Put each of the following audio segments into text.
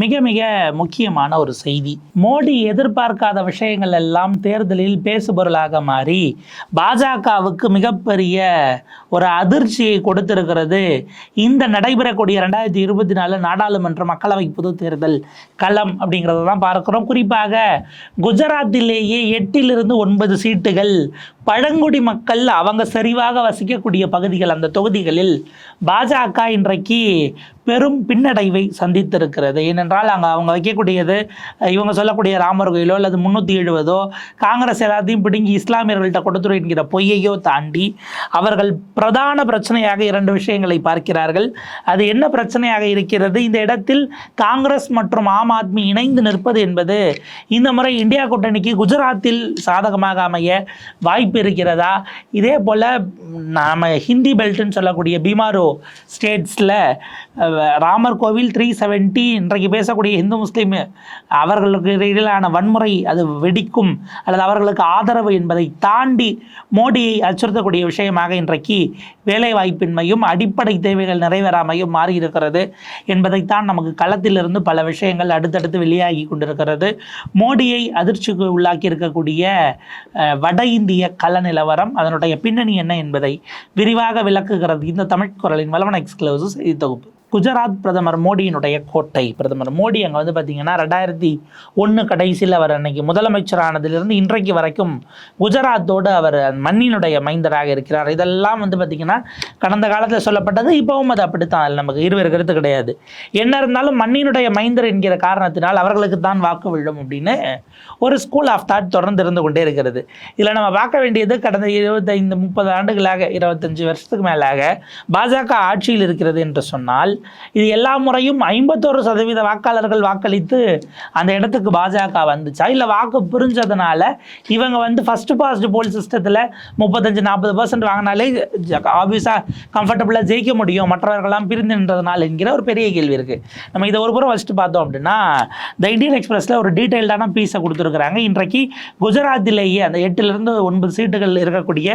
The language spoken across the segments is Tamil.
மிக மிக முக்கியமான ஒரு செய்தி. மோடி எதிர்பார்க்காத விஷயங்கள் எல்லாம் தேர்தலில் பேசுபொருளாக மாறி பாஜகவுக்கு மிகப்பெரிய ஒரு அதிர்ச்சியை கொடுத்திருக்கிறது. இந்த நடைபெறக்கூடிய ரெண்டாயிரத்தி இருபத்தி நாலு நாடாளுமன்ற மக்களவை பொது தேர்தல் களம் அப்படிங்கிறத தான் பார்க்கிறோம். குறிப்பாக குஜராத்திலேயே எட்டிலிருந்து ஒன்பது சீட்டுகள் பழங்குடி மக்கள் அவங்க சரிவாக வசிக்கக்கூடிய பகுதிகள் அந்த தொகுதிகளில் பாஜக இன்றைக்கு பெரும் பின்னடைவை சந்தித்திருக்கிறது. ஏனென்றால் அங்கே அவங்க வைக்கக்கூடியது இவங்க சொல்லக்கூடிய ராமர் கோயிலோ அல்லது முந்நூற்றி எழுபதோ காங்கிரஸ் எல்லாத்தையும் பிடுங்கி இஸ்லாமியர்கள்ட்ட கொடுத்துரு என்கிற பொய்யையோ தாண்டி அவர்கள் பிரதான பிரச்சனையாக இரண்டு விஷயங்களை பார்க்கிறார்கள். அது என்ன பிரச்சனையாக இருக்கிறது? இந்த இடத்தில் காங்கிரஸ் மற்றும் ஆம் ஆத்மி இணைந்து நிற்பது என்பது இந்த முறை இந்தியா கூட்டணிக்கு குஜராத்தில் சாதகமாக அமைய வாய்ப்பு இருக்கிறதா? இதே போல் நாம் ஹிந்தி பெல்ட்னு சொல்லக்கூடிய பீமாரோ ஸ்டேட்ஸில் ராமர் கோவில் த்ரீ செவன்ட்டி இன்றைக்கு பேசக்கூடிய இந்து முஸ்லீம் அவர்களுக்கு இடையிலான வன்முறை அது வெடிக்கும். அல்லது அவர்களுக்கு ஆதரவு என்பதை தாண்டி மோடியை அச்சுறுத்தக்கூடிய விஷயமாக இன்றைக்கு வேலைவாய்ப்பின்மையும் அடிப்படை தேவைகள் நிறைவேறாமையும் மாறியிருக்கிறது என்பதைத்தான் நமக்கு களத்திலிருந்து பல விஷயங்கள் அடுத்தடுத்து வெளியாகி கொண்டிருக்கிறது. மோடியை அதிர்ச்சிக்கு உள்ளாக்கி இருக்கக்கூடிய வட இந்திய கள நிலவரம் அதனுடைய பின்னணி என்ன என்பதை விரிவாக விளக்குகிறது இந்த தமிழ் குரலின் வளவன எக்ஸ்க்ளூசிவ் செய்தி தொகுப்பு. குஜராத் பிரதமர் மோடியினுடைய கோட்டை. பிரதமர் மோடி அங்கே வந்து பார்த்திங்கன்னா ரெண்டாயிரத்தி ஒன்று கடைசியில் அவர் அன்னைக்கு முதலமைச்சரானதிலிருந்து இன்றைக்கு வரைக்கும் குஜராத்தோடு அவர் மண்ணினுடைய மைந்தராக இருக்கிறார். இதெல்லாம் வந்து பார்த்திங்கன்னா கடந்த காலத்தில் சொல்லப்பட்டது இப்போவும் அது அப்படித்தான். அதில் நமக்கு இருவேறு கருத்து கிடையாது. என்ன இருந்தாலும் மண்ணினுடைய மைந்தர் என்கிற காரணத்தினால் அவர்களுக்கு தான் வாக்கு விழும் அப்படின்னு ஒரு ஸ்கூல் ஆஃப் தாட் தொடர்ந்து இருந்து கொண்டே இருக்கிறது. இதில் நம்ம பார்க்க வேண்டியது கடந்த இருபத்தைந்து முப்பது ஆண்டுகளாக இருபத்தஞ்சு வருஷத்துக்கு மேலாக பாஜக ஆட்சியில் இருக்கிறது என்று சொன்னால் இது எல்லா முறையும் ஐம்பத்தோரு சதவீத வாக்காளர்கள் வாக்களித்து அந்த இடத்துக்கு பாஜக வந்துச்சா? இல்லை வாக்கு பிரிஞ்சதுனால இவங்க வந்து ஃபர்ஸ்ட் பாஸ்ட் போல் சிஸ்டத்தில் முப்பத்தஞ்சு நாற்பது பர்சன்ட் வாங்கினாலே ஆப்வியஸாக கம்ஃபர்டபுளாக ஜெயிக்க முடியும். மற்றவர்கள்லாம் பிரிந்து நின்றதுனால என்கிற ஒரு பெரிய கேள்வி இருக்குது நம்ம இதை ஒரு புறம் ஃபஸ்ட்டு பார்த்தோம் அப்படின்னா த இந்தியன் எக்ஸ்பிரஸில் ஒரு டீட்டெயில்டான பீஸை கொடுத்துருக்குறாங்க. இன்றைக்கு குஜராத்திலேயே அந்த எட்டுலேருந்து ஒன்பது சீட்டுகள் இருக்கக்கூடிய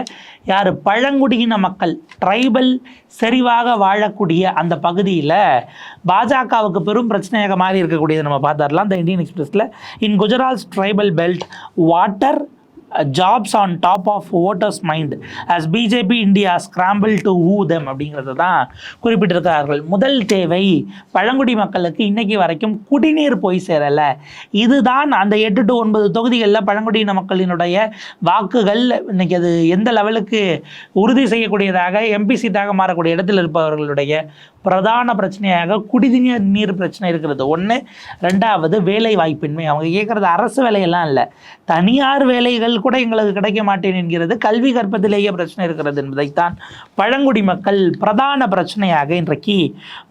யார்? பழங்குடியின மக்கள் ட்ரைபல் செறிவாக வாழக்கூடிய அந்த பகுதியில் பாஜகவுக்கு பெரும் பிரச்சனையாக மாறி இருக்கக்கூடியது நம்ம பார்த்துடலாம் த இந்தியன் எக்ஸ்பிரஸில் in Gujarat tribal belt water jobs on top of voters mind as BJP India scramble to woo them அப்படிங்கிறது தான் குறிப்பிட்டிருக்கிறார்கள். முதல் தேவை பழங்குடி மக்களுக்கு இன்றைக்கி வரைக்கும் குடிநீர் போய் சேரலை. இதுதான் அந்த எட்டு டு ஒன்பது தொகுதிகளில் பழங்குடியின மக்களினுடைய வாக்குகள். இன்றைக்கி அது எந்த லெவலுக்கு உறுதி செய்யக்கூடியதாக எம்பி சீட்டாக மாறக்கூடிய இடத்தில் இருப்பவர்களுடைய பிரதான பிரச்சனையாக குடிநீர் நீர் பிரச்சனை இருக்கிறது. ஒன்று ரெண்டாவது வேலை வாய்ப்பின்மை அவங்க கேட்குறது அரசு வேலையெல்லாம் இல்லை. தனியார் வேலைகள் கூட எங்களுக்கு கிடைக்க மாட்டேன் என்கிறது கல்வி கற்பதிலேயே பிரச்சனை இருக்கிறது என்பதைத்தான் பழங்குடி மக்கள் பிரதான பிரச்சனையாக இன்றைக்கு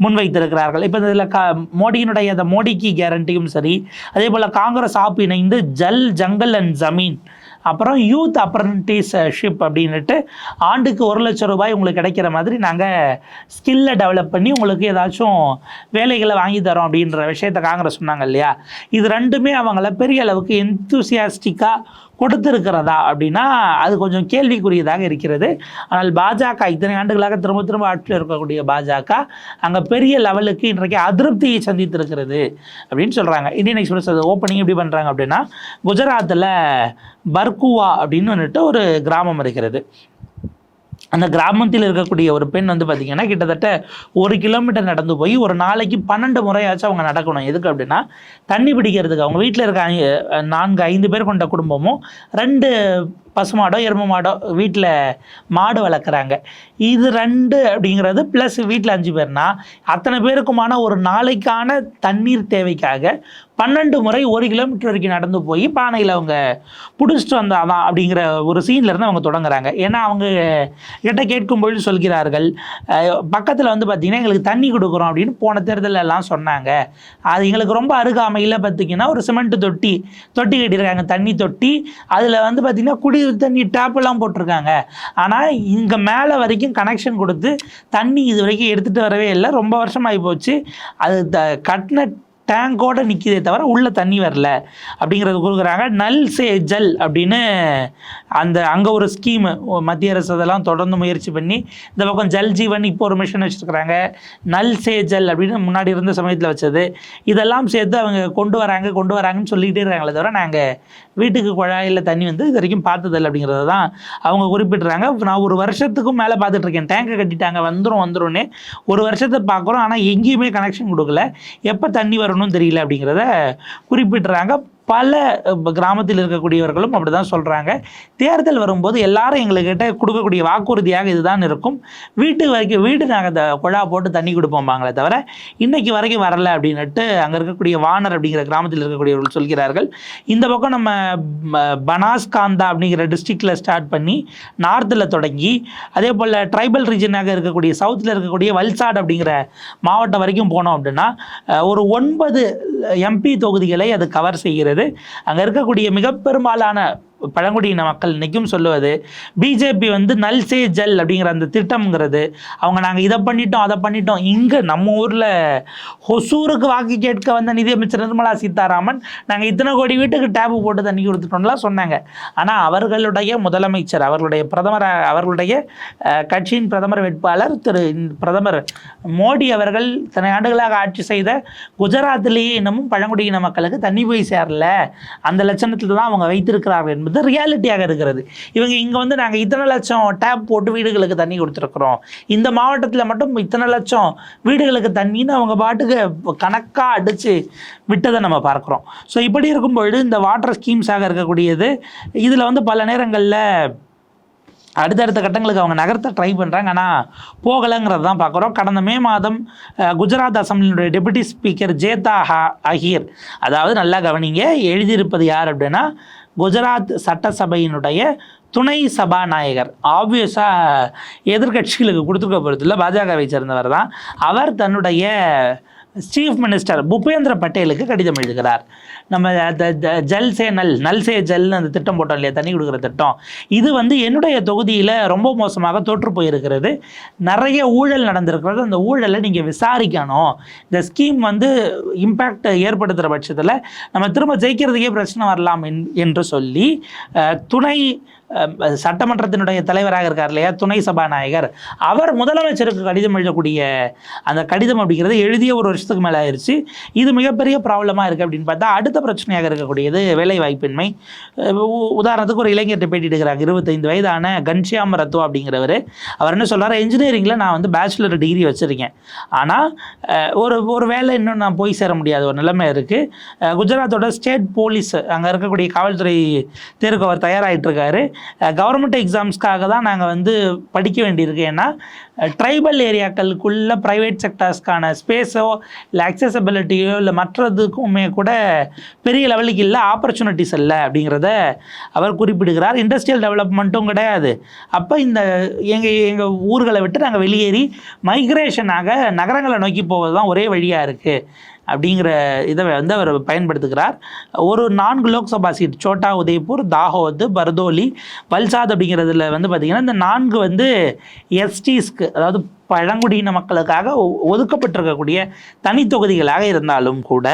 முன்வைத்திருக்கிறார்கள். இப்போ இதில் க மோடியினுடைய அந்த மோடிக்கு கேரண்டியும் சரி அதே போல் காங்கிரஸ் ஆப் இணைந்து ஜல் ஜங்கல் அண்ட் ஜமீன் அப்புறம் யூத் அப்ரண்டிஸ்ஷிப் அப்படின்ட்டு ஆண்டுக்கு ஒரு லட்சம் ரூபாய் உங்களுக்கு கிடைக்கிற மாதிரி நாங்கள் ஸ்கில்லை டெவலப் பண்ணி உங்களுக்கு ஏதாச்சும் வேலைகளை வாங்கி தரோம் அப்படின்ற விஷயத்த காங்கிரஸ் சொன்னாங்க இல்லையா? இது ரெண்டுமே அவங்கள பெரிய அளவுக்கு எந்தூசியாஸ்டிக்காக கொடுத்துருக்கிறதா அப்படின்னா அது கொஞ்சம் கேள்விக்குரியதாக இருக்கிறது. ஆனால் பாஜக இத்தனை ஆண்டுகளாக திரும்ப திரும்ப ஆட்சியில் இருக்கக்கூடிய பாஜக அங்கே பெரிய லெவலுக்கு இன்றைக்கு அதிருப்தியை சந்தித்திருக்கிறது அப்படின்னு சொல்கிறாங்க இந்தியன் எக்ஸ்பிரஸ் அது ஓப்பனிங் எப்படி பண்ணுறாங்க அப்படின்னா குஜராத்தில் பர்குவா அப்படின்னு வந்துட்டு ஒரு கிராமம் இருக்கிறது. அந்த கிராமத்தில் இருக்கக்கூடிய ஒரு பெண் வந்து பார்த்திங்கன்னா கிட்டத்தட்ட ஒரு கிலோமீட்டர் நடந்து போய் ஒரு நாளைக்கு பன்னெண்டு முறையாச்சும் அவங்க நடக்கணும். எதுக்கு அப்படின்னா தண்ணி பிடிக்கிறதுக்கு. அவங்க வீட்டில் இருக்க நான்கு ஐந்து பேர் கொண்ட குடும்பமும் ரெண்டு பசுமாடோ எருமை மாடோ வீட்டில் மாடு வளர்க்குறாங்க. இது ரெண்டு அப்படிங்கிறது ப்ளஸ் வீட்டில் அஞ்சு பேர்னா அத்தனை பேருக்குமான ஒரு நாளைக்கான தண்ணீர் தேவைக்காக பன்னெண்டு முறை ஒரு கிலோமீட்டர் வரைக்கும் நடந்து போய் பானையில் அவங்க பிடிச்சிட்டு வந்தாதான் அப்படிங்கிற ஒரு சீன்லேருந்து அவங்க தொடங்குறாங்க. ஏன்னா அவங்க கிட்ட கேட்கும்பொழுது சொல்கிறார்கள் பக்கத்தில் வந்து பார்த்திங்கன்னா எங்களுக்கு தண்ணி கொடுக்குறோம் அப்படின்னு போன தேர்தலில் எல்லாம் சொன்னாங்க. அது எங்களுக்கு ரொம்ப அருகாமையில் பார்த்திங்கன்னா ஒரு சிமெண்ட் தொட்டி தொட்டி கட்டியிருக்காங்க தண்ணி தொட்டி. அதில் வந்து பார்த்திங்கன்னா குடி தண்ணி டேப்பெல்லாம் போட்டிருக்காங்க. ஆனால் இங்கே மேலே வரைக்கும் கனெக்ஷன் கொடுத்து தண்ணி இது வரைக்கும் எடுத்துகிட்டு வரவே இல்லை. ரொம்ப வருஷம் ஆகி போச்சு. அது த கட்டின டேங்கோட நிற்கிதே தவிர உள்ளே தண்ணி வரல அப்படிங்கிறது கொடுக்குறாங்க. நல் சே ஜல் அப்படின்னு அந்த அங்கே ஒரு ஸ்கீமு மத்திய அரசு அதெல்லாம் தொடர்ந்து முயற்சி பண்ணி இந்த பக்கம் ஜல் ஜீவன் இப்போ ஒரு மிஷன் வச்சுருக்குறாங்க. நல் சே ஜல் அப்படின்னு முன்னாடி இருந்த சமயத்தில் வச்சது. இதெல்லாம் சேர்த்து அவங்க கொண்டு வராங்க கொண்டு வராங்கன்னு சொல்லிகிட்டே இருக்காங்களே தவிர நாங்கள் வீட்டுக்கு குழாயில் தண்ணி வந்து இது வரைக்கும் பார்த்ததில்லை அப்படிங்கிறது தான் அவங்க குறிப்பிட்றாங்க நான் ஒரு வருஷத்துக்கும் மேலே பார்த்துட்ருக்கேன். டேங்கை கட்டிட்டாங்க வந்துடும் வந்துரும்னு ஒரு வருஷத்தை பார்க்குறோம். ஆனால் எங்கேயுமே கனெக்ஷன் கொடுக்கல. எப்போ தண்ணி வரணும் வரணும்னு தெரியல அப்படிங்கிறத குறிப்பிட்றாங்க. பல கிராமத்தில் இருக்கக்கூடியவர்களும் அப்படி தான் சொல்கிறாங்க தேர்தல் வரும்போது எல்லாரும் எங்கள்கிட்ட கொடுக்கக்கூடிய வாக்குறுதியாக இதுதான் இருக்கும். வீட்டு வரைக்கும் வீடு நாங்கள் இந்த குழா போட்டு தண்ணி கொடுப்போம்பாங்களே தவிர இன்னைக்கு வரைக்கும் வரல அப்படின்னுட்டு அங்கே இருக்கக்கூடிய வானர் அப்படிங்கிற கிராமத்தில் இருக்கக்கூடியவர்கள் சொல்கிறார்கள். இந்த பக்கம் நம்ம பனாஸ்காந்தா அப்படிங்கிற டிஸ்ட்ரிக்டில் ஸ்டார்ட் பண்ணி நார்த்தில் தொடங்கி அதே போல் ட்ரைபல் ரீஜனாக இருக்கக்கூடிய சவுத்தில் இருக்கக்கூடிய வல்சாட் அப்படிங்கிற மாவட்டம் வரைக்கும் போனோம் அப்படின்னா ஒரு ஒன்பது எம்பி தொகுதிகளை அது கவர் செய்கிறது அங்கே இருக்கக்கூடிய மிக பெரும்பாலான பழங்குடியின மக்கள் இன்னைக்கும் சொல்லுவது பிஜேபி வந்து நல் சே ஜல் அப்படிங்கிற அந்த திட்டம்ங்கிறது. அவங்க நாங்கள் இதை பண்ணிட்டோம் அதை பண்ணிட்டோம். இங்கே நம்ம ஊரில் ஹொசூருக்கு வாக்கு கேட்க வந்த நிதியமைச்சர் நிர்மலா சீதாராமன் நாங்கள் இத்தனை கோடி வீட்டுக்கு டேபு போட்டு தண்ணி கொடுத்துட்டோம்லாம் சொன்னாங்க. ஆனால் அவர்களுடைய முதலமைச்சர் அவர்களுடைய பிரதமர் அவர்களுடைய கட்சியின் பிரதமர் வேட்பாளர் திரு பிரதமர் மோடி அவர்கள் இத்தனை ஆண்டுகளாக ஆட்சி செய்த குஜராத்திலேயே இன்னமும் பழங்குடியின மக்களுக்கு தண்ணி போய் சேரல. அந்த லட்சணத்தில் தான் அவங்க வைத்திருக்கிறார்கள் என்பது ரியாலிட்டியாக இருக்கிறது. இவங்க இங்கே வந்து நாங்கள் இத்தனை லட்சம் டேப் போட்டு வீடுகளுக்கு தண்ணி கொடுத்துருக்குறோம். இந்த மாவட்டத்தில் மட்டும் இத்தனை லட்சம் வீடுகளுக்கு தண்ணின்னு அவங்க பாட்டுக்கு கணக்காக அடித்து விட்டதை நம்ம பார்க்குறோம். ஸோ இப்படி இருக்கும்பொழுது இந்த வாட்டர் ஸ்கீம்ஸாக இருக்கக்கூடியது இதில் வந்து பல நேரங்களில் அடுத்தடுத்த கட்டங்களுக்கு அவங்க நகர்த்த ட்ரை பண்ணுறாங்க ஆனால் போகலைங்கிறது தான் பார்க்குறோம். கடந்த மே மாதம் குஜராத் அசம்பிளியினுடைய டெபுட்டி ஸ்பீக்கர் ஜேதா ஹா அஹீர் அதாவது நல்லா கவனிங்க எழுதியிருப்பது யார் அப்படின்னா குஜராத் சட்டசபையினுடைய துணை சபாநாயகர். ஆப்வியஸாக எதிர்க்கட்சிகளுக்கு கொடுத்துருக்க போகிறதில்ல பாஜகவை சேர்ந்தவர் தான். அவர் தன்னுடைய சீஃப் மினிஸ்டர் புபேந்திர பட்டேலுக்கு கடிதம் எழுதுகிறார். நம்ம த- த- ஜல் சே நல் நல் சே ஜல்னு அந்த திட்டம் போட்டோம் இல்லையா? தண்ணி கொடுக்குற திட்டம். இது வந்து என்னுடைய தொகுதியில் ரொம்ப மோசமாக தோற்று போயிருக்கிறது. நிறைய ஊழல் நடந்திருக்கிறது. அந்த ஊழலை நீங்கள் விசாரிக்கணும். இந்த ஸ்கீம் வந்து இம்பேக்ட் ஏற்படுத்துகிற பட்சத்தில் நம்ம திரும்ப ஜெயிக்கிறதுக்கே பிரச்சனை வரலாம் என்- என்று சொல்லி துணை சட்டமன்றத்தினுடைய தலைவராக இருக்கார் இல்லையா? துணை சபாநாயகர். அவர் முதலமைச்சருக்கு கடிதம் எழுதக்கூடிய அந்த கடிதம் அப்படிங்கிறது எழுதிய ஒரு வருஷத்துக்கு மேலே ஆயிடுச்சு இது மிகப்பெரிய ப்ராப்ளமாக இருக்குது அப்படின்னு பார்த்தா அடுத்த பிரச்சனையாக இருக்கக்கூடியது வேலை வாய்ப்பின்மை உ- உதாரணத்துக்கு ஒரு இளைஞர்கிட்ட பேட்டி எடுக்கிறாங்க இருபத்தைந்து வயதான கன்ஷியாம் ரத்வா அப்படிங்கிறவர். அவர் என்ன சொல்கிறார் இன்ஜினியரிங்கில் நான் வந்து பேச்சுலர் டிகிரி வச்சுருக்கேன். ஆனால் ஒரு ஒரு வேலை இன்னும் நான் போய் சேர முடியாத ஒரு நிலைமை இருக்குது குஜராத்தோட ஸ்டேட் போலீஸ் அங்கே இருக்கக்கூடிய காவல்துறை தேர்வுக்கு அவர் தயாராகிட்டு இருக்காரு. கவர்மெண்ட் எக்ஸாம்ஸ்க்காக தான் நாங்கள் வந்து படிக்க வேண்டியிருக்கு. ஏன்னா ட்ரைபல் ஏரியாக்களுக்குள்ள ப்ரைவேட் செக்டர்ஸ்க்கான ஸ்பேஸோ இல்லை அக்சசபிலிட்டியோ இல்லை மற்றதுக்குமே கூட பெரிய லெவலுக்கு இல்லை ஆப்பர்ச்சுனிட்டிஸ் இல்லை அப்படிங்கிறத அவர் குறிப்பிடுகிறார். இண்டஸ்ட்ரியல் டெவலப்மெண்ட்டும் கிடையாது. அப்போ இந்த எங்கள் எங்கள் ஊர்களை விட்டு நாங்கள் வெளியேறி மைக்ரேஷனாக நகரங்களை நோக்கி போவது தான் ஒரே வழியாக இருக்குது அப்படிங்கிற இதை வந்து அவர் பயன்படுத்துகிறார். ஒரு நான்கு லோக்சபா சீட் சோட்டா உதய்பூர் தாகோத் பர்தோலி வல்சாத் அப்படிங்கிறதுல வந்து பார்த்திங்கன்னா இந்த நான்கு வந்து எஸ்டிஸ்க்கு அதாவது பழங்குடியின மக்களுக்காக ஒ- ஒதுக்கப்பட்டிருக்கக்கூடிய தனி தொகுதிகளாக இருந்தாலும் கூட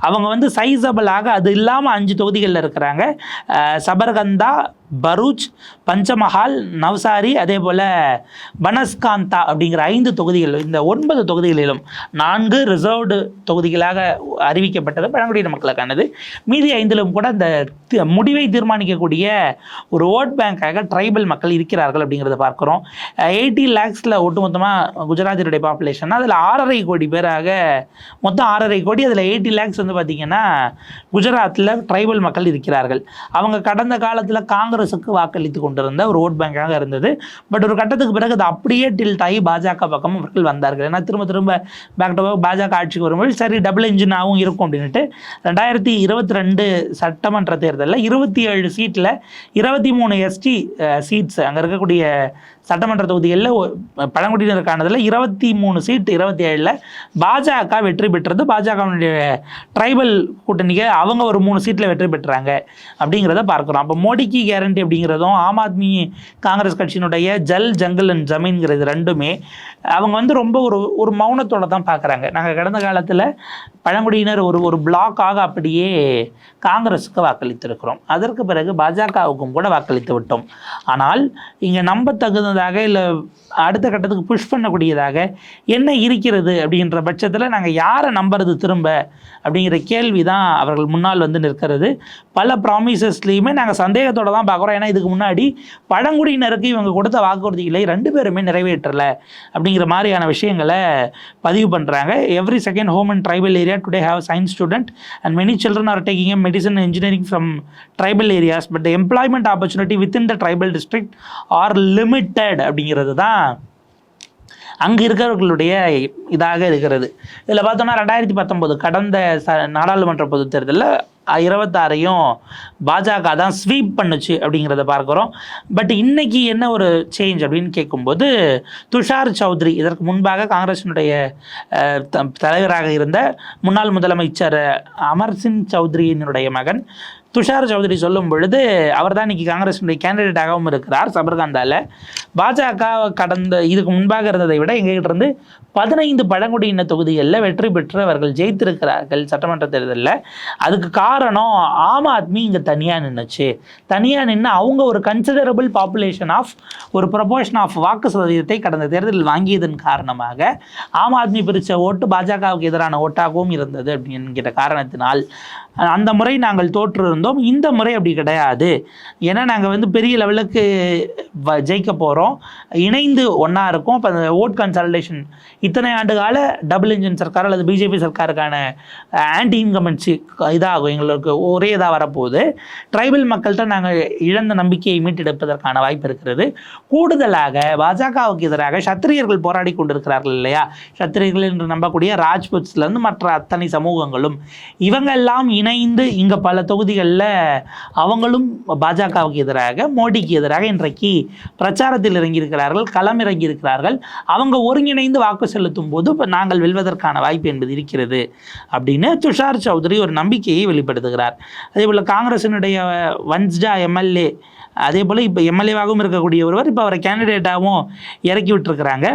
அவங்க வந்து சைஸபிளாக அது இல்லாமல் அஞ்சு தொகுதிகளில் இருக்கிறாங்க. சபர்கந்தா பரூச் பஞ்சமஹால் நவ்சாரி அதே போல் பனஸ்காந்தா அப்படிங்கிற ஐந்து தொகுதிகள் இந்த ஒன்பது தொகுதிகளிலும் நான்கு ரிசர்வ்டு தொகுதிகளாக அறிவிக்கப்பட்டது பழங்குடியின மக்களுக்கானது. மீதி ஐந்திலும் கூட அந்த தி- முடிவை தீர்மானிக்கக்கூடிய ஒரு ஓட் பேங்காக ட்ரைபல் மக்கள் இருக்கிறார்கள் அப்படிங்கிறத பார்க்குறோம். எயிட்டி லேக்ஸில் ஒட்டுமொத்தமாக குஜராத்தினுடைய பாப்புலேஷன் அதில் ஆறரை கோடி பேராக மொத்தம் ஆறரை கோடி அதில் எயிட்டி லேக்ஸ் வந்து பார்த்திங்கன்னா குஜராத்தில் ட்ரைபல் மக்கள் இருக்கிறார்கள். அவங்க கடந்த காலத்தில் காங்கிரஸுக்கு வாக்களித்து கொண்டிருந்த ஒரு ஓட் பேங்காக இருந்தது. பட் ஒரு கட்டத்துக்கு பிறகு அது அப்படியே டில்ட் ஆகி பாஜக பக்கம் அவர்கள் வந்தார்கள். ஏன்னா திரும்ப திரும்ப பேக் டு பேக் பாஜக ஆட்சிக்கு வரும்போது சரி டபுள் இன்ஜினாகவும் இருக்கும் அப்படின்ட்டு ரெண்டாயிரத்தி இருபத்தி ரெண்டு சட்டமன்ற தேர்தலில் இருபத்தி ஏழு சீட்டில் இருபத்தி மூணு எஸ்டி சீட்ஸ் அங்கே இருக்கக்கூடிய சட்டமன்ற தொகுதிகளில் பழங்குடியினருக்கானதில் இருபத்தி மூணு சீட்டு இருபத்தி ஏழில் பாஜக வெற்றி பெற்றது. பாஜகவினுடைய ட்ரைபல் கூட்டணிக்கு அவங்க ஒரு மூணு சீட்டில் வெற்றி பெற்றாங்க அப்படிங்கிறத பார்க்குறோம். அப்போ மோடிக்கு கேரண்டி அப்படிங்கிறதும் ஆம் ஆத்மி காங்கிரஸ் கட்சியினுடைய ஜல் ஜங்கல் அண்ட் ஜமீன்கிறது ரெண்டுமே அவங்க வந்து ரொம்ப ஒரு ஒரு மௌனத்தோட தான் பார்க்குறாங்க. நாங்கள் கடந்த காலத்தில் பழங்குடியினர் ஒரு ஒரு பிளாக்காக அப்படியே காங்கிரஸுக்கு வாக்களித்திருக்கிறோம். அதற்கு பிறகு பாஜகவுக்கும் கூட வாக்களித்து விட்டோம். ஆனால் இங்கே நம்ப தகுந்ததாக இல்லை அடுத்த கட்டத்துக்கு புஷ் பண்ணக்கூடியதாக என்ன இருக்கிறது அப்படின்ற பட்சத்தில் நாங்கள் யாரை நம்புறது திரும்ப அப்படிங்கிற கேள்வி தான் அவர்கள் முன்னால் வந்து நிற்கிறது. பல ப்ராமிசஸ்லேயுமே நாங்கள் சந்தேகத்தோடு தான் பார்க்குறோம். ஏன்னா இதுக்கு முன்னாடி பழங்குடியினருக்கு இவங்க கொடுத்த வாக்குறுதிகளை ரெண்டு பேருமே நிறைவேற்றலை அப்படிங்கிற மாதிரியான விஷயங்களை பதிவு பண்ணுறாங்க every second home and tribal area today have science student and many children are taking medicine engineering from tribal areas but employment opportunity with in the tribal district are limited அப்படிங்கிறது தான் அங்கே இருக்கிறவர்களுடைய இதாக இருக்கிறது. இதில் பார்த்தோம்னா ரெண்டாயிரத்தி பத்தொம்போது கடந்த ச நாடாளுமன்ற பொது தேர்தலில் இருபத்தாறையும் பாஜக தான் ஸ்வீப் பண்ணுச்சு அப்படிங்கிறத பார்க்குறோம். பட் இன்னைக்கு என்ன ஒரு சேஞ்ச் அப்படின்னு கேட்கும்போது துஷார் சௌத்ரி இதற்கு முன்பாக காங்கிரஸினுடைய அஹ், த- தலைவராக இருந்த முன்னாள் முதலமைச்சர் அமர்சிங் சௌத்ரியினுடைய மகன் துஷார் சௌத்ரி சொல்லும் பொழுது அவர் தான் இன்னைக்கு காங்கிரஸினுடைய கேண்டிடேட்டாகவும் இருக்கிறார் சபர்காந்தாவில் பாஜக கடந்த இதுக்கு முன்பாக இருந்ததை விட எங்ககிட்ட இருந்து பதினைந்து பழங்குடியின தொகுதிகளில் வெற்றி பெற்று அவர்கள் ஜெயித்திருக்கிறார்கள் சட்டமன்ற தேர்தலில். அதுக்கு காரணம் ஆம் ஆத்மி இங்கே தனியாக நின்றுச்சு தனியாக நின்று அவங்க ஒரு கன்சிடரபிள் பாப்புலேஷன் ஆஃப் ஒரு ப்ரொபோர்ஷன் ஆஃப் வாக்கு சதவீதத்தை கடந்த தேர்தலில் வாங்கியதன் காரணமாக ஆம் ஆத்மி பிரித்த ஓட்டு பாஜகவுக்கு எதிரான ஓட்டாகவும் இருந்தது அப்படிங்கிற காரணத்தினால் அந்த முறை நாங்கள் தோற்றிருந்தோம். இந்த முறை அப்படி கிடையாது. ஏன்னா நாங்கள் வந்து பெரிய லெவலுக்கு வ- ஜெயிக்க போகிறோம் இணைந்து ஒன்றா இருக்கும். இப்போ அந்த ஓட் கன்சல்டேஷன் இத்தனை ஆண்டு கால டபுள் இன்ஜின் சர்க்கார் அல்லது பிஜேபி சர்க்காருக்கான ஆன்டி இன்கமென்சி இதாகும். எங்களுக்கு ஒரே இதாக வரப்போகுது. ட்ரைபல் மக்கள்கிட்ட நாங்கள் இழந்த நம்பிக்கையை மீட்டெடுப்பதற்கான வாய்ப்பு இருக்கிறது. கூடுதலாக பாஜகவுக்கு எதிராக சத்திரியர்கள் போராடி கொண்டிருக்கிறார்கள் இல்லையா? சத்திரியர்கள் என்று நம்பக்கூடிய ராஜ்புத்ஸ்லேருந்து மற்ற அத்தனை சமூகங்களும் இவங்க எல்லாம் இணைந்து இங்கே பல தொகுதிகளில் அவங்களும் பாஜகவுக்கு எதிராக மோடிக்கு எதிராக இன்றைக்கு பிரச்சாரத்தில் இறங்கியிருக்கிறார்கள் களம் இறங்கியிருக்கிறார்கள். அவங்க ஒருங்கிணைந்து வாக்கு செலுத்தும் போது இப்போ நாங்கள் வெல்வதற்கான வாய்ப்பு என்பது இருக்கிறது அப்படின்னு துஷார் சௌத்ரி ஒரு நம்பிக்கையை வெளிப்படுத்துகிறார். அதே போல் காங்கிரசினுடைய வன்ஸ்டா எம்எல்ஏ அதே போல் இப்போ எம்எல்ஏவாகவும் இருக்கக்கூடிய ஒருவர் இப்போ அவரை கேண்டிடேட்டாகவும் இறக்கி விட்டுருக்குறாங்க.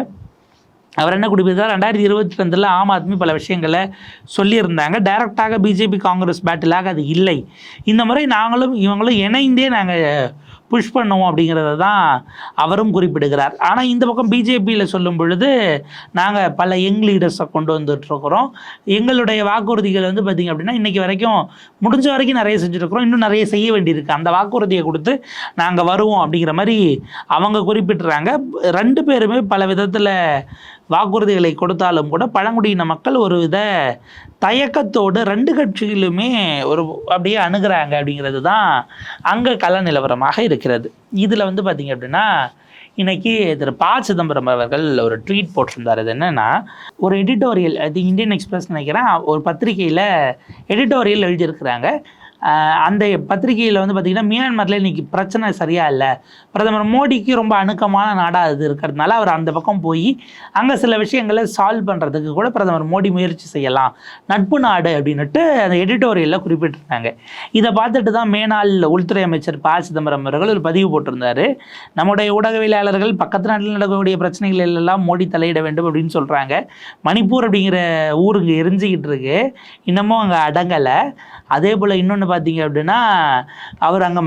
அவர் என்ன குறிப்பிட்டார் ரெண்டாயிரத்தி இருபத்தி ரெண்டில் ஆம் ஆத்மி பல விஷயங்களை சொல்லியிருந்தாங்க. டைரெக்டாக பிஜேபி காங்கிரஸ் பேட்டிலாக அது இல்லை. இந்த முறை நாங்களும் இவங்களும் இணைந்தே நாங்கள் புஷ் பண்ணுவோம் அப்படிங்கிறத தான் அவரும் குறிப்பிடுகிறார். ஆனால் இந்த பக்கம் பிஜேபியில் சொல்லும் பொழுது நாங்கள் பல யங் லீடர்ஸை கொண்டு வந்துட்டுருக்குறோம். எங்களுடைய வாக்குறுதிகள் வந்து பார்த்திங்க அப்படின்னா இன்றைக்கி வரைக்கும் முடிஞ்ச வரைக்கும் நிறைய செஞ்சுருக்குறோம் இன்னும் நிறைய செய்ய வேண்டியிருக்கு. அந்த வாக்குறுதியை கொடுத்து நாங்கள் வருவோம் அப்படிங்கிற மாதிரி அவங்க குறிப்பிட்டுறாங்க. ரெண்டு பேருமே பல விதத்தில் வாக்குறுதிகளை கொடுத்தாலும் கூட பழங்குடியின மக்கள் ஒரு வித தயக்கத்தோடு ரெண்டு கட்சிகளுமே ஒரு அப்படியே அணுகிறாங்க அப்படிங்கிறது தான் அங்கே கள நிலவரமாக இருக்கிறது. இதில் வந்து பார்த்திங்க அப்படின்னா இன்றைக்கி திரு ப சிதம்பரம் அவர்கள் ஒரு ட்வீட் போட்டிருந்தார். அது என்னென்னா ஒரு எடிட்டோரியல் அது இந்தியன் எக்ஸ்பிரஸ் நினைக்கிறேன் ஒரு பத்திரிகையில் எடிட்டோரியல் எழுதியிருக்கிறாங்க. அந்த பத்திரிகையில் வந்து பார்த்திங்கன்னா மியான்மரில் இன்றைக்கி பிரச்சனை சரியாக இல்லை. பிரதமர் மோடிக்கு ரொம்ப அணுக்கமான நாடாக இது இருக்கிறதுனால அவர் அந்த பக்கம் போய் அங்கே சில விஷயங்களை சால்வ் பண்ணுறதுக்கு கூட பிரதமர் மோடி முயற்சி செய்யலாம். நட்பு நாடு அப்படின்னுட்டு அந்த எடிட்டோரியலில் குறிப்பிட்டிருந்தாங்க. இதை பார்த்துட்டு தான் மேனாள் உள்துறை அமைச்சர் ப. சிதம்பரம் அவர்கள் ஒரு பதிவு போட்டிருந்தாரு. நம்முடைய ஊடகவியலாளர்கள் பக்கத்து நாட்டில் நடக்கக்கூடிய பிரச்சனைகள் எல்லாம் மோடி தலையிட வேண்டும் அப்படின்னு சொல்கிறாங்க மணிப்பூர் அப்படிங்கிற ஊருக்கு எரிஞ்சிக்கிட்டு இருக்கு. இன்னமும் அங்கே அடங்கலை. அதே போல் இன்னொன்று பார்த்தீங்க அப்படின்னா அவர் அங்கே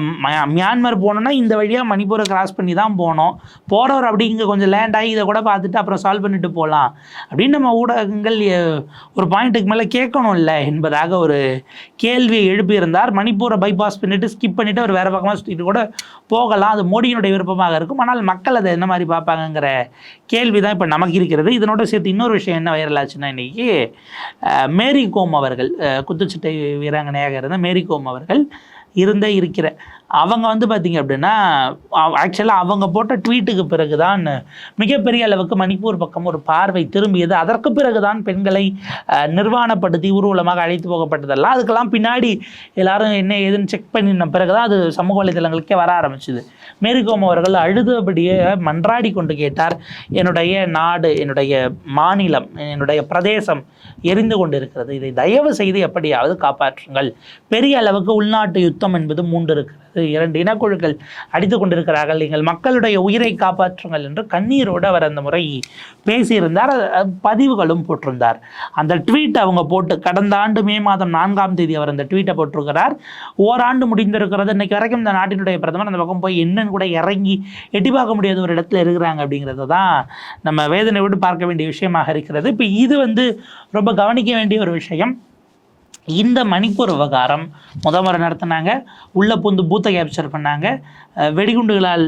மியான்மர் போனோன்னா இந்த வழியாக மணிப்பூரை கிராஸ் பண்ணி தான் போனோம். போகிறவர் அப்படி இங்கே கொஞ்சம் லேண்ட் ஆகி இதை கூட பார்த்துட்டு அப்புறம் சால்வ் பண்ணிட்டு போகலாம் அப்படின்னு நம்ம ஊடகங்கள் ஒரு பாயிண்ட்டுக்கு மேலே கேட்கணும்ல என்பதாக ஒரு கேள்வியை எழுப்பியிருந்தார். மணிப்பூரை பைபாஸ் பண்ணிவிட்டு ஸ்கிப் பண்ணிவிட்டு அவர் வேறு பக்கமாக சுற்றிட்டு கூட போகலாம். அது மோடியினுடைய விருப்பமாக இருக்கும். ஆனால் மக்கள் அதை என்ன மாதிரி பார்ப்பாங்கங்கிற கேள்வி தான் இப்போ நமக்கு இருக்கிறது. இதனோட சேர்த்து இன்னொரு விஷயம் என்ன வைரல் ஆச்சுன்னா இன்னைக்கு மேரி கோம் அவர்கள் குத்துச்சிட்டை குத்துச்சட்டை வீராங்கனையாக இருந்த மேரி கோம் அவர்கள் இருந்த இருக்கிற அவங்க வந்து பார்த்தீங்க அப்படின்னா ஆக்சுவலாக அவங்க போட்ட ட்வீட்டுக்கு பிறகு தான் மிகப்பெரிய அளவுக்கு மணிப்பூர் பக்கம் ஒரு பார்வை திரும்பியது. அதற்கு பிறகு தான் பெண்களை நிர்வாணப்படுத்தி ஊர்வலமாக அழைத்து போகப்பட்டதெல்லாம். அதுக்கெல்லாம் பின்னாடி எல்லாரும் என்ன ஏதுன்னு செக் பண்ணின பிறகு தான் அது சமூக வலைதளங்களுக்கே வர ஆரம்பிச்சுது. மேரிகோம் அவர்கள் அழுதபடியே மன்றாடி கொண்டு கேட்டார் என்னுடைய நாடு என்னுடைய மாநிலம் என்னுடைய பிரதேசம் எரிந்து கொண்டிருக்கிறது. இதை தயவு செய்து எப்படியாவது காப்பாற்றுங்கள். பெரிய அளவுக்கு உள்நாட்டு யுத்தம் என்பது மூண்டு இருக்கிறது இரண்டு இனக்குழுக்கள் அடித்து கொண்டிருக்கிறார்கள் நீங்கள் மக்களுடைய உயிரை காப்பாற்றுங்கள் என்று கண்ணீரோடு அவர் அந்த முறை பேசியிருந்தார். பதிவுகளும் போட்டிருந்தார். அந்த ட்வீட் அவங்க போட்டு கடந்த ஆண்டு மே மாதம் நான்காம் தேதி அவர் அந்த ட்வீட்டை போட்டிருக்கிறார். ஓராண்டு முடிந்திருக்கிறது. இன்னைக்கு வரைக்கும் இந்த நாட்டினுடைய பிரதமர் அந்த பக்கம் போய் என்னன்னு கூட இறங்கி எட்டி பார்க்க முடியாத ஒரு இடத்துல இருக்கிறாங்க அப்படிங்கிறது தான் நம்ம வேதனை விட்டு பார்க்க வேண்டிய விஷயமாக இருக்கிறது. இப்போ இது வந்து ரொம்ப கவனிக்க வேண்டிய ஒரு விஷயம். இந்த மணிப்பூர் விவகாரம் முத முறை நடத்தினாங்க. உள்ளே புந்து பூத்தை கேப்சர் பண்ணாங்க. வெடிகுண்டுகளால்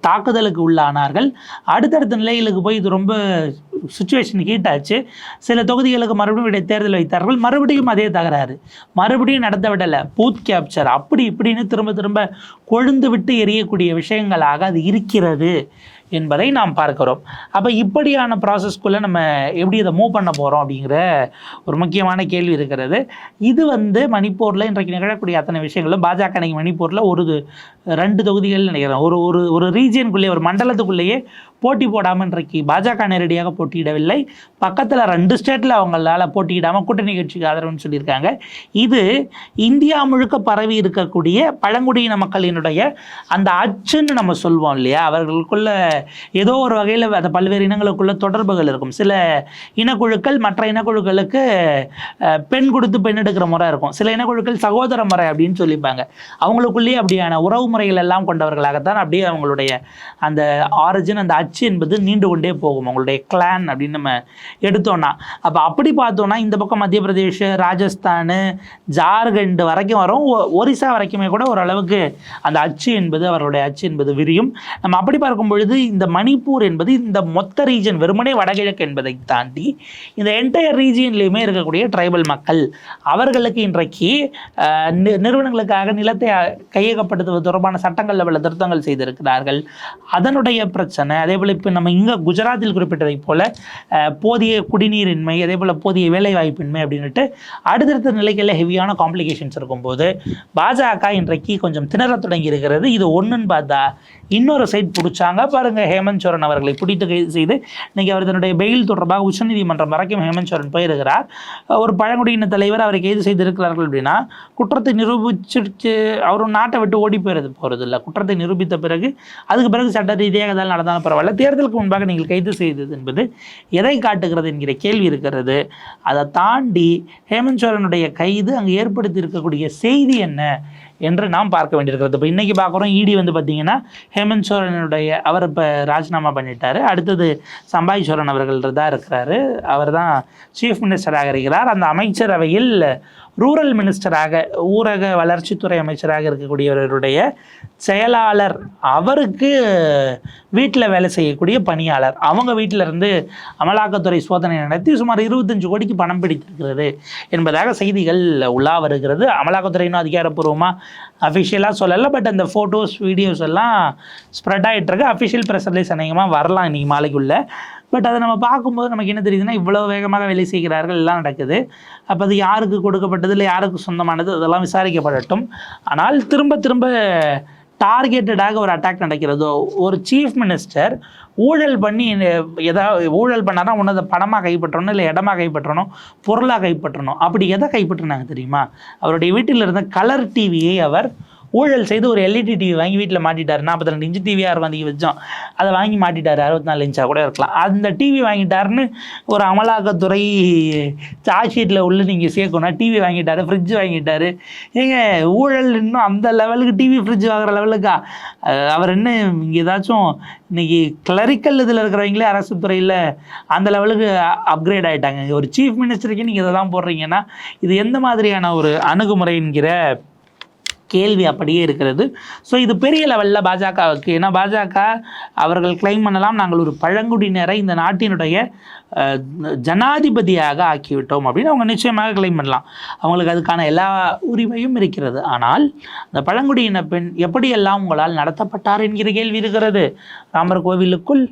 தாக்குதலுக்கு உள்ளானார்கள். அடுத்தடுத்த நிலைகளுக்கு போய் இது ரொம்ப சுச்சுவேஷன் ஹீட் ஆச்சு. சில தொகுதிகளுக்கு மறுபடியும் இடைய தேர்தல் வைத்தார்கள். மறுபடியும் அதே தகராறு. மறுபடியும் நடத்த விடலை. பூத் கேப்சர் அப்படி இப்படின்னு திரும்ப திரும்ப கொழுந்து விட்டு எரியக்கூடிய விஷயங்களாக அது இருக்கிறது. என்பதை நாம் பார்க்கிறோம். அப்போ இப்படியான ப்ராசஸ்க்குள்ளே நம்ம எப்படி இதை மூவ் பண்ண போகிறோம் அப்படிங்கிற ஒரு முக்கியமான கேள்வி இருக்கிறது. இது வந்து மணிப்பூரில் இன்றைக்கு நிகழக்கூடிய அத்தனை விஷயங்களும் பாஜக இன்றைக்கி மணிப்பூரில் ஒரு ரெண்டு தொகுதிகள் நினைக்கிறேன். ஒரு ஒரு ஒரு ரீஜியனுக்குள்ளேயே ஒரு மண்டலத்துக்குள்ளேயே போட்டி போடாமல் இன்றைக்கு பாஜக நேரடியாக போட்டியிடவில்லை. பக்கத்தில் ரெண்டு ஸ்டேட்டில் அவங்களால போட்டியிடாமல் கூட்டணி கட்சிக்கு ஆதரவுன்னு சொல்லியிருக்காங்க. இது இந்தியா முழுக்க பரவி இருக்கக்கூடிய பழங்குடியின மக்களினுடைய அந்த அச்சுன்னு நம்ம சொல்வோம் இல்லையா? அவர்களுக்குள்ள ஏதோ ஒரு வகையில் அந்த பல்வேறு இனங்களுக்குள்ள தொடர்புகள் இருக்கும். சில இனக்குழுக்கள் மற்ற இனக்குழுக்களுக்கு பெண் கொடுத்து பெண் எடுக்கிற முறை இருக்கும். சில இனக்குழுக்கள் சகோதர முறை அப்படின்னு சொல்லிப்பாங்க. அவங்களுக்குள்ளேயே அப்படியான உறவு முறைகள் எல்லாம் கொண்டவர்களாகத்தான் அப்படியே அவங்களுடைய அந்த ஆரிஜின் அந்த அச்சு என்பது நீண்டு கொண்டே போகும். அவங்களுடைய கிளான் அப்படின்னு நம்ம எடுத்தோம்னா. அப்போ அப்படி பார்த்தோன்னா இந்த பக்கம் மத்திய பிரதேஷ் ராஜஸ்தான் ஜார்க்கண்ட் வரைக்கும் வரும். ஒ- ஒரிசா வரைக்குமே கூட ஓரளவுக்கு அந்த அச்சு என்பது அவர்களுடைய அச்சு என்பது விரியும். நம்ம அப்படி பார்க்கும் பொழுது இந்த மணிப்பூர் என்பது இந்த மொத்த ரீஜன் வெறுமனே வடகிழக்கு என்பதை தாண்டி இந்த என்டையர் ரீஜியன்லேயுமே இருக்கக்கூடிய ட்ரைபல் மக்கள். அவர்களுக்கு இன்றைக்கு நிறுவனங்களுக்காக நிலத்தை கையகப்படுத்துவது தொடர்பான சட்டங்களில் பல திருத்தங்கள் செய்திருக்கிறார்கள். அதனுடைய பிரச்சனை அதே போல் இப்போ நம்ம இங்கே குஜராத்தில் குறிப்பிட்டதைப் போல போதிய குடிநீரின்மை அதே போல் போதிய வேலைவாய்ப்பின்மை அப்படின்னுட்டு அடுத்தடுத்த நிலைகளில் ஹெவியான காம்ப்ளிகேஷன்ஸ் இருக்கும்போது பாஜக இன்றைக்கு கொஞ்சம் திணறத் தொடங்கி இருக்கிறது. இது ஒன்றுன்னு பார்த்தா இன்னொரு சைட் பிடிச்சாங்க பாருங்க ஹேமந்த் சோரன் அவர்களை பிடித்து கைது செய்து இன்னைக்கு அவர் தன்னுடைய பெயில் தொடர்பாக உச்சநீதிமன்றம் வரைக்கும் ஹேமந்த் சோரன் போயிருக்கிறார். ஒரு பழங்குடியின தலைவர் அவரை கைது செய்திருக்கிறார்கள் அப்படின்னா குற்றத்தை நிரூபிச்சிருச்சு அவர் நாட்டை விட்டு ஓடி போயிறது போகிறது இல்லை குற்றத்தை நிரூபித்த பிறகு அதுக்கு பிறகு சட்ட ரீதியாக ஏதாவது நடந்தாலும் பரவாயில்ல. தேர்தலுக்கு முன்பாக நீங்கள் கைது செய்தது என்பது எதை காட்டுகிறது என்கிற கேள்வி இருக்கிறது. அதை தாண்டி ஹேமந்த் சோரனுடைய கைது அங்கு ஏற்படுத்தி இருக்கக்கூடிய செய்தி என்ன? என்று நாம் பார்க்க வேண்டியிருக்கிறது. இப்போ இன்றைக்கி பார்க்குறோம் இடி வந்து பார்த்தீங்கன்னா ஹேமந்த் சோரனுடைய அவர் இப்போ ராஜினாமா பண்ணிட்டாரு. அடுத்தது சம்பாய் சோரன் அவர்கள் தான் இருக்கிறாரு. அவர் தான் சீஃப் மினிஸ்டராக இருக்கிறார். அந்த அமைச்சரவையில் ரூரல் மினிஸ்டராக ஊரக வளர்ச்சித்துறை அமைச்சராக இருக்கக்கூடியவருடைய செயலாளர் அவருக்கு வீட்டில் வேலை செய்யக்கூடிய பணியாளர். அவங்க வீட்டில் இருந்து அமலாக்கத்துறை சோதனை நடத்தி சுமார் இருபத்தஞ்சு கோடிக்கு பணம் பிடித்திருக்கிறது என்பதாக செய்திகள் உள்ளா வருகிறது. அமலாக்கத்துறையினும் அதிகாரப்பூர்வமாக அஃபிஷியலாக சொல்லலை பட் அந்த ஃபோட்டோஸ் வீடியோஸ் எல்லாம் ஸ்ப்ரெட் ஆகிட்டுருக்கு அஃபிஷியல் ப்ரெஸ் ரிலீஸ் அநேகமாக வரலாம் இன்றைக்கி மாலைக்குள்ளே. பட் அதை நம்ம பார்க்கும்போது நமக்கு என்ன தெரியுதுன்னா இவ்வளோ வேகமாக வேலை செய்கிறார்கள் எல்லாம் நடக்குது. அப்போ அது யாருக்கு கொடுக்கப்பட்டது இல்லை யாருக்கு சொந்தமானது அதெல்லாம் விசாரிக்கப்படட்டும். ஆனால் திரும்ப திரும்ப டார்கெட்டடாக ஒரு அட்டாக் நடக்கிறதோ. ஒரு சீஃப் மினிஸ்டர் ஊழல் பண்ணி எதாவது ஊழல் பண்ணாரா ஒன்று அதை பணமாக கைப்பற்றணும் இல்லை இடமா கைப்பற்றணும் பொருளாக கைப்பற்றணும். அப்படி எதை கைப்பற்றினாங்க தெரியுமா? அவருடைய வீட்டில் இருந்த கலர் டிவியை அவர் ஊழல் செய்து ஒரு எல்இடி டிவி வாங்கி வீட்டில் மாட்டிட்டார் நாற்பத்தி ரெண்டு இன்ச்சு டிவி யார் வாங்கி வச்சோம்? அதை வாங்கி மாட்டிட்டார் அறுபத்தி நாலு இன்ச்சாக கூட இருக்கலாம். அந்த டிவி வாங்கிட்டாருன்னு ஒரு அமலாக்கத்துறை சார்ஜ் ஷீட்டில் உள்ள நீங்கள் சேர்க்கணும் டிவி வாங்கிட்டாரு ஃப்ரிட்ஜ் வாங்கிட்டாரு. ஏங்க ஊழல் இன்னும் அந்த லெவலுக்கு டிவி ஃப்ரிட்ஜ் வாங்குற லெவலுக்கா அவர் என்ன இங்கே ஏதாச்சும் இன்றைக்கி கிளரிக்கல் இதில் இருக்கிறவங்களே அரசு துறையில் அந்த லெவலுக்கு அப்கிரேட் ஆகிட்டாங்க ஒரு சீஃப் மினிஸ்டருக்கு நீங்கள் இதை தான் போடுறீங்கன்னா இது எந்த மாதிரியான ஒரு அணுகுமுறைங்கிற கேள்வி அப்படியே இருக்கிறது. ஸோ இது பெரிய லெவலில் பாஜகவுக்கு. ஏன்னா பாஜக அவர்கள் கிளைம் பண்ணலாம் நாங்கள் ஒரு பழங்குடியினரை இந்த நாட்டினுடைய ஜனாதிபதியாக ஆக்கிவிட்டோம் அப்படின்னு அவங்க நிச்சயமாக கிளைம் பண்ணலாம். அவங்களுக்கு அதுக்கான எல்லா உரிமையும் இருக்கிறது. ஆனால் அந்த பழங்குடியின பெண் எப்படியெல்லாம் உங்களால் நடத்தப்பட்டார் என்கிற கேள்வி இருக்கிறது. ராமர் கோவிலுக்குள்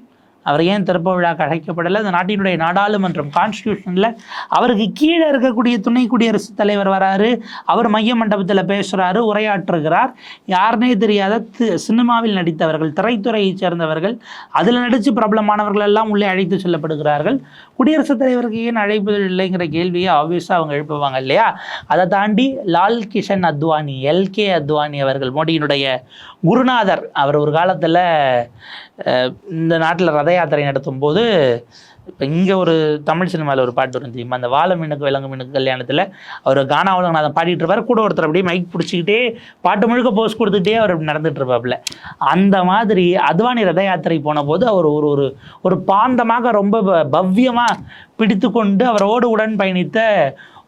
அவர் ஏன் திறப்பு விழாக்கு அழைக்கப்படலை? அந்த நாட்டினுடைய நாடாளுமன்றம் கான்ஸ்டியூஷனில் அவருக்கு கீழே இருக்கக்கூடிய துணை குடியரசுத் தலைவர் வராரு. அவர் மைய மண்டபத்தில் பேசுகிறாரு உரையாற்றுகிறார். யாருனே தெரியாத தி- சினிமாவில் நடித்தவர்கள் திரைத்துறையைச் சேர்ந்தவர்கள் அதில் நடித்து பிரபலமானவர்கள் எல்லாம் உள்ளே அழைத்து செல்லப்படுகிறார்கள். குடியரசுத் தலைவருக்கு ஏன் அழைப்பு இல்லைங்கிற கேள்வியை ஆப்வியஸாக அவங்க எழுப்புவாங்க இல்லையா? அதை தாண்டி லால் கிஷன் அத்வானி எல்கே அத்வானி அவர்கள் மோடியினுடைய குருநாதர். அவர் ஒரு காலத்தில் இந்த நாட்டில் ரத யாத்திரை நடத்தும் போது இப்போ இங்கே ஒரு தமிழ் சினிமாவில் ஒரு பாட்டு வரும் தெரியுமா? அந்த வாழ மீனுக்கு விலங்கு மீனுக்கு கல்யாணத்தில் அவர் கானா உலகநாதன் பாடிட்டு இருப்பார். கூட ஒருத்தர் அப்படியே மைக் பிடிச்சிக்கிட்டே பாட்டு முழுக்க போஸ் கொடுத்துக்கிட்டே அவர் அப்படி நடந்துட்டு இருப்பாப்புல. அந்த மாதிரி அத்வானி ரத யாத்திரை போன போது அவர் ஒரு ஒரு ஒரு பாந்தமாக ரொம்ப ப- பவ்யமா பிடித்து கொண்டு அவரோடு உடன் பயணித்த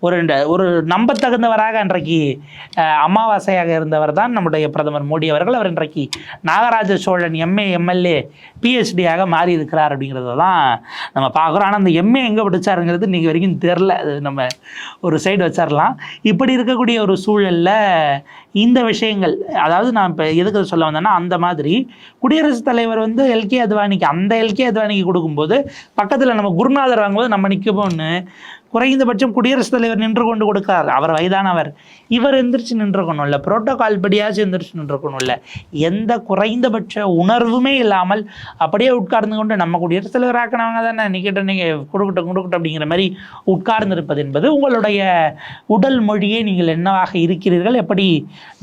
ஒரு ஒரு நம்பத்தகுந்தவராக அன்றைக்கு அமாவாசையாக இருந்தவர் தான் நம்முடைய பிரதமர் மோடி அவர்கள். அவர் இன்றைக்கு நாகராஜ சோழன் எம்ஏ எம்எல்ஏ பிஹெச்டியாக மாறி இருக்கிறார் அப்படிங்கிறத தான் நம்ம பார்க்குறோம். ஆனால் அந்த எம்ஏ எங்கே படித்தாருங்கிறது இன்றைக்கி வரைக்கும் தெரில. அது நம்ம ஒரு சைடு வச்சிடலாம் இப்படி இருக்கக்கூடிய ஒரு சூழலில் இந்த விஷயங்கள் அதாவது நான் இப்போ எதுக்கு சொல்ல வந்தேன்னா அந்த மாதிரி குடியரசுத் தலைவர் வந்து எல்கே அத்வானிக்கு அந்த எல்கே அத்வானிக்கு கொடுக்கும்போது பக்கத்தில் நம்ம குருநாதர் வாங்கும்போது நம்ம நிற்கப்போன்னு குறைந்தபட்சம் குடியரசுத் தலைவர் நின்று கொண்டு கொடுக்கிறார் அவர் வயதானவர். இவர் எந்திரிச்சு நின்றுக்கணும் இல்லை புரோட்டோகால் படியாச்சும் எந்திரிச்சு நின்றுக்கணும் இல்லை எந்த குறைந்தபட்ச உணர்வுமே இல்லாமல் அப்படியே உட்கார்ந்து கொண்டு நம்ம குடியரசுத் தலைவர் ஆக்கினவங்க தானே. நிக்கிட்ட நீங்கள் கொடுக்கட்டும் கொடுக்கட்டும் அப்படிங்கிற மாதிரி உட்கார்ந்திருப்பது என்பது உங்களுடைய உடல் மொழியே நீங்கள் என்னவாக இருக்கிறீர்கள் எப்படி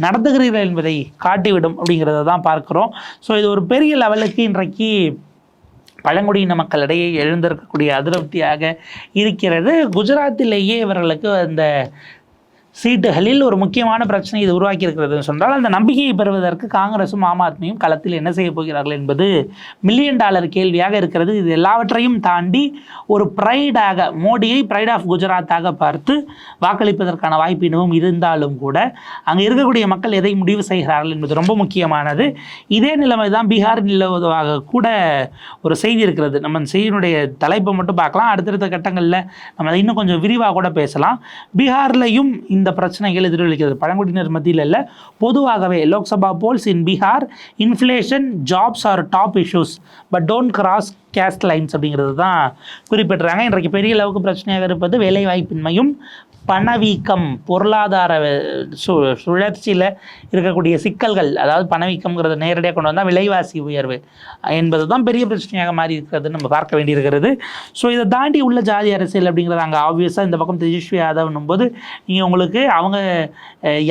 நடந்துகிறீர்கள் என்பதை காட்டிவிடும் அப்படிங்கிறத தான் பார்க்குறோம். ஸோ இது ஒரு பெரிய லெவலுக்கு இன்றைக்கு பழங்குடியின மக்களிடையே எழுந்திருக்கக்கூடிய அதிருப்தியாக இருக்கிறது. குஜராத்திலேயே இவர்களுக்கு அந்த சீட்டுகளில் ஒரு முக்கியமான பிரச்சனை இது உருவாக்கியிருக்கிறது சொன்னால் அந்த நம்பிக்கையை பெறுவதற்கு காங்கிரஸும் ஆம் ஆத்மியும் களத்தில் என்ன செய்ய போகிறார்கள் என்பது மில்லியன் டாலர் கேள்வியாக இருக்கிறது. இது எல்லாவற்றையும் தாண்டி ஒரு ப்ரைடாக மோடியை ப்ரைட் ஆஃப் குஜராத்தாக பார்த்து வாக்களிப்பதற்கான வாய்ப்பு இன்னமும் இருந்தாலும் கூட அங்கே இருக்கக்கூடிய மக்கள் எதை முடிவு செய்கிறார்கள் என்பது ரொம்ப முக்கியமானது. இதே நிலைமை தான் பீகார் நிலவுவதாக கூட ஒரு செய்தி இருக்கிறது. நம்ம செய்தியினுடைய தலைப்பை மட்டும் பார்க்கலாம். அடுத்தடுத்த கட்டங்களில் நம்ம அதை இன்னும் கொஞ்சம் விரிவாக கூட பேசலாம். பீகார்லையும் இந்த பிரச்சனைகள் எதிரொலிக்கிறது. பழங்குடியினர் மத்தியில் இல்லை பொதுவாகவே Lok Sabha polls in Bihar inflation jobs are top issues but don't cross caste lines அப்படிங்கிறது தான் குறிப்பிட்றாங்க இன்றைக்கு பெரிய அளவுக்கு பிரச்சனையாக இருப்பது வேலைவாய்ப்பின்மையும் பணவீக்கம் பொருளாதார சு சுழற்சியில் இருக்கக்கூடிய சிக்கல்கள் அதாவது பணவீக்கம்ங்கிறத நேரடியாக கொண்டு வந்தால் விலைவாசி உயர்வு என்பது தான் பெரிய பிரச்சனையாக மாறி இருக்கிறதுன்னு நம்ம பார்க்க வேண்டியிருக்கிறது. ஸோ இதை தாண்டி உள்ள ஜாதி அரசியல் அப்படிங்கிறது அங்கே ஆப்வியஸாக இந்த பக்கம் தேஜஸ்வி யாதவ்னும் போது நீங்கள் உங்களுக்கு அவங்க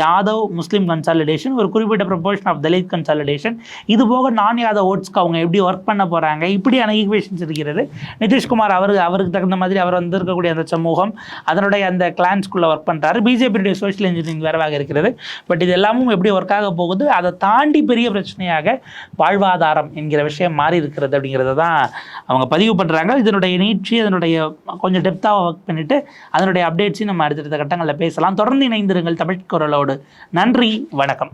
யாதவ் முஸ்லீம் கன்சாலிடேஷன் ஒரு குறிப்பிட்ட ப்ரொபோர்ஷன் ஆஃப் தலித் கன்சாலிடேஷன் இது போக நான் யாதவ் ஓட்ஸ்க்கு அவங்க எப்படி ஒர்க் பண்ண போகிறாங்க இப்படியான ஈக்குவேஷன்ஸ் இருக்கிறது. நிதிஷ்குமார் அவர் அவருக்கு தகுந்த மாதிரி அவர் வந்திருக்கக்கூடிய அந்த சமூகம் அதனுடைய அந்த கிளான்ஸ்குள்ளே ஒர்க் பண்ணுறாரு பிஜேபியுடைய சோஷியல் இன்ஜினியரிங் வேறவாக இருக்கிறது. பட் இது எல்லாமும் எப்படி ஒர்க் ஆக போகுது? அதை தாண்டி பெரிய பிரச்சனையாக வாழ்வாதாரம் என்கிற விஷயம் மாறி இருக்கிறது அப்படிங்கிறத தான் அவங்க பதிவு பண்ணுறாங்க இதனுடைய நீட்சி அதனுடைய கொஞ்சம் டெப்த்தாக ஒர்க் பண்ணிவிட்டு அதனுடைய அப்டேட்ஸையும் நம்ம அடுத்தடுத்த கட்டங்களில் பேசலாம். தொடர்ந்து இணைந்திருங்கள் தமிழ் குரலோடு. நன்றி வணக்கம்.